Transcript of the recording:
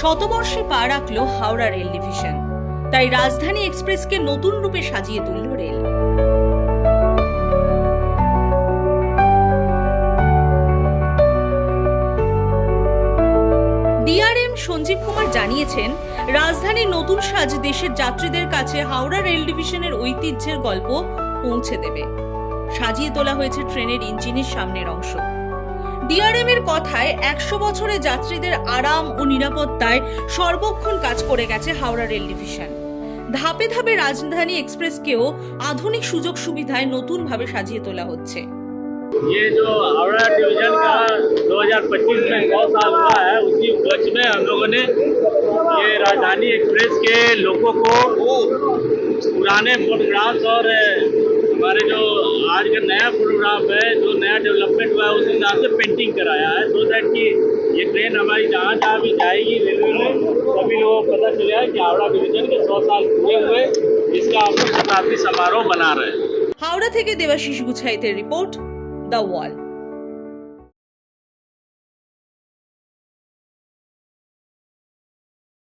শতবর্ষে পা রাখল Howrah rail division. তাই রাজধানী এক্সপ্রেসকে নতুন রূপে সাজিয়ে তুলল রেল। ডিআরএম সঞ্জীব কুমার জানিয়েছেন রাজধানীর নতুন সাজ দেশের যাত্রীদের কাছে হাওড়া রেল ডিভিশনের ঐতিহ্যের গল্প পৌঁছে দেবে। সাজিয়ে তোলা হয়েছে ট্রেনের ইঞ্জিনের সামনের অংশ। ডিআরএম এর কথায় একশো বছরে যাত্রীদের আরাম ও নিরাপত্তায় সর্বক্ষণ কাজ করে গেছে হাওড়া রেল ডিভিশন ধাপে ধাপে রাজধানী এক্সপ্রেসকেও আধুনিক সুযোগ সুবিধায় নতুনভাবে সাজিয়ে তোলা হচ্ছে ये जो हावड़ा डिवीजन का 2025 में सौ साल हुआ है उसी उपलक्ष्य में हम लोगों ने ये राजधानी एक्सप्रेस के लोगों को पुराने फोटोग्राफ्स और अ, हमारे जो आज का नया फोटोग्राफ है जो नया डेवलपमेंट हुआ है उस हिसाब से पेंटिंग कराया है सो दैट कि ये ट्रेन हमारी जहाँ जहाँ भी जाएगी रेलवे में सभी लोगों को पता चलेगा कि हावड़ा डिवीजन के सौ साल पूरे हुए इसका हम लोग शताब्दी समारोह बना रहे हैं হাওড়া থেকে দেবাশিস গুছাইতের রিপোর্ট দ্য ওয়াল